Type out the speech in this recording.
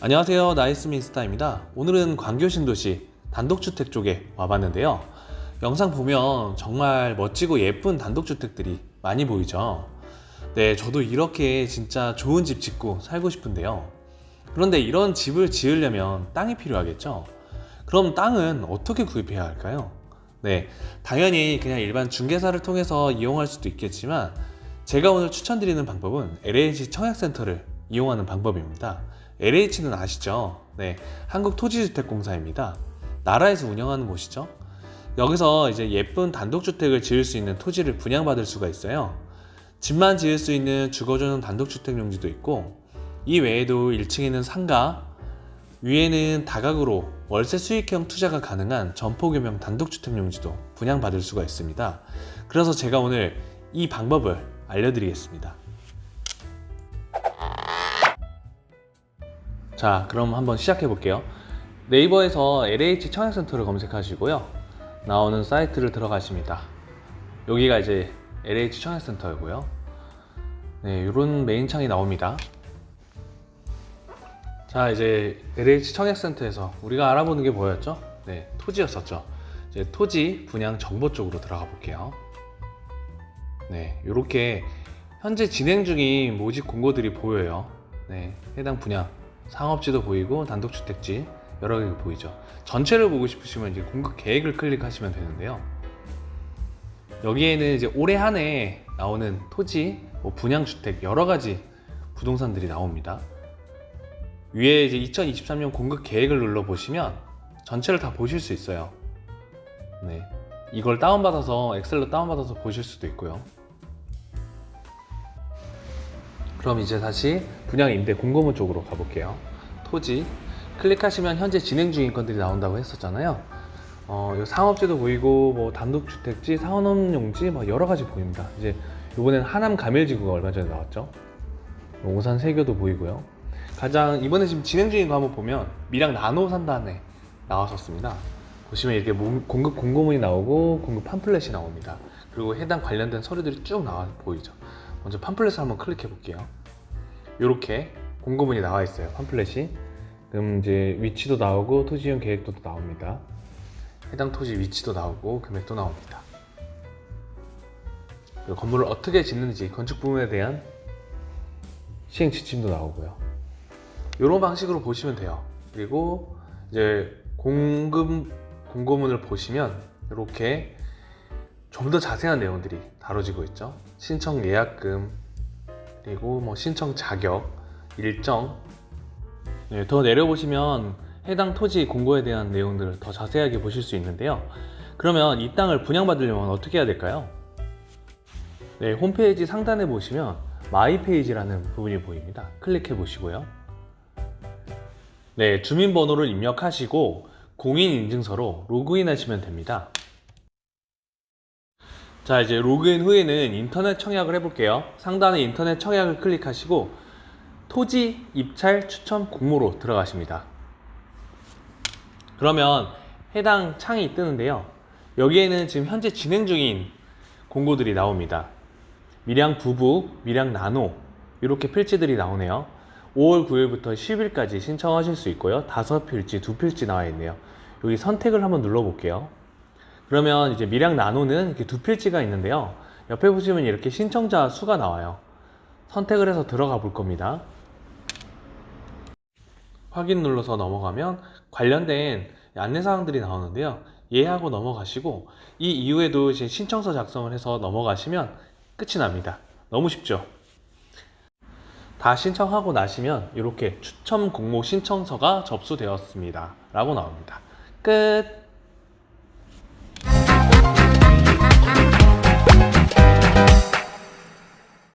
안녕하세요. 나이스민스타입니다. 오늘은 광교 신도시 단독주택 쪽에 와봤는데요. 영상 보면 정말 멋지고 예쁜 단독주택들이 많이 보이죠? 네 저도 이렇게 진짜 좋은 집 짓고 살고 싶은데요. 그런데 이런 집을 지으려면 땅이 필요하겠죠? 그럼 땅은 어떻게 구입해야 할까요? 네 당연히 그냥 일반 중개사를 통해서 이용할 수도 있겠지만 제가 오늘 추천드리는 방법은 LH 청약센터를 이용하는 방법입니다 LH는 아시죠? 네, 한국토지주택공사입니다. 나라에서 운영하는 곳이죠. 여기서 이제 예쁜 단독주택을 지을 수 있는 토지를 분양받을 수가 있어요. 집만 지을 수 있는 주거전용 단독주택 용지도 있고, 이 외에도 1층에는 상가, 위에는 다각으로 월세 수익형 투자가 가능한 전포규명 단독주택 용지도 분양받을 수가 있습니다. 그래서 제가 오늘 이 방법을 알려드리겠습니다. 자, 그럼 한번 시작해 볼게요. 네이버에서 LH 청약센터를 검색하시고요. 나오는 사이트를 들어가십니다. 여기가 이제 LH 청약센터이고요. 네, 이런 메인 창이 나옵니다. 자, 이제 LH 청약센터에서 우리가 알아보는 게 뭐였죠? 네, 토지였었죠. 이제 토지 분양 정보 쪽으로 들어가 볼게요. 네, 이렇게 현재 진행 중인 모집 공고들이 보여요. 네, 해당 분양 상업지도 보이고 단독주택지 여러 개 보이죠. 전체를 보고 싶으시면 이제 공급 계획을 클릭하시면 되는데요. 여기에는 이제 올해 한 해 나오는 토지, 뭐 분양주택 여러 가지 부동산들이 나옵니다. 위에 이제 2023년 공급 계획을 눌러 보시면 전체를 다 보실 수 있어요. 네, 이걸 다운받아서 엑셀로 다운받아서 보실 수도 있고요. 그럼 이제 다시 분양 임대 공고문 쪽으로 가볼게요. 토지 클릭하시면 현재 진행 중인 건들이 나온다고 했었잖아요. 어, 요 상업지도 보이고 뭐 단독주택지, 상업용지 뭐 여러 가지 보입니다. 이제 이번엔 하남 가밀지구가 얼마 전에 나왔죠. 오산 세교도 보이고요. 가장 이번에 지금 진행 중인 거 한번 보면 밀양 나노 산단에 나왔었습니다. 보시면 이렇게 모- 공급 공고문이 나오고 공급 팜플렛이 나옵니다. 그리고 해당 관련된 서류들이 쭉 나와 보이죠. 먼저 팜플렛을 한번 클릭해 볼게요. 이렇게 공고문이 나와 있어요. 팜플렛이. 그럼 이제 위치도 나오고 토지 이용 계획도 나옵니다. 해당 토지 위치도 나오고 금액도 나옵니다. 그리고 건물을 어떻게 짓는지 건축 부분에 대한 시행 지침도 나오고요. 이런 방식으로 보시면 돼요. 그리고 이제 공급 공고문을 보시면 이렇게 좀 더 자세한 내용들이 다뤄지고 있죠. 신청 예약금, 그리고 뭐 신청 자격, 일정. 네, 더 내려보시면 해당 토지 공고에 대한 내용들을 더 자세하게 보실 수 있는데요. 그러면 이 땅을 분양받으려면 어떻게 해야 될까요? 네, 홈페이지 상단에 보시면 마이 페이지라는 부분이 보입니다. 클릭해 보시고요. 네, 주민번호를 입력하시고 공인인증서로 로그인 하시면 됩니다. 자 이제 로그인 후에는 인터넷 청약을 해볼게요. 상단에 인터넷 청약을 클릭하시고 토지 입찰 추천 공모로 들어가십니다. 그러면 해당 창이 뜨는데요. 여기에는 지금 현재 진행 중인 공고들이 나옵니다. 밀양 부부, 밀양 나노 이렇게 필지들이 나오네요. 5월 9일부터 10일까지 신청하실 수 있고요. 다섯 필지, 두 필지 나와 있네요. 여기 선택을 한번 눌러볼게요 그러면 이제 밀양 나노는 이렇게 두 필지가 있는데요. 옆에 보시면 이렇게 신청자 수가 나와요. 선택을 해서 들어가 볼 겁니다. 확인 눌러서 넘어가면 관련된 안내사항들이 나오는데요. 예하고 넘어가시고 이 이후에도 이제 신청서 작성을 해서 넘어가시면 끝이 납니다. 너무 쉽죠? 다 신청하고 나시면 이렇게 추첨 공모 신청서가 접수되었습니다. 라고 나옵니다. 끝! Thank you.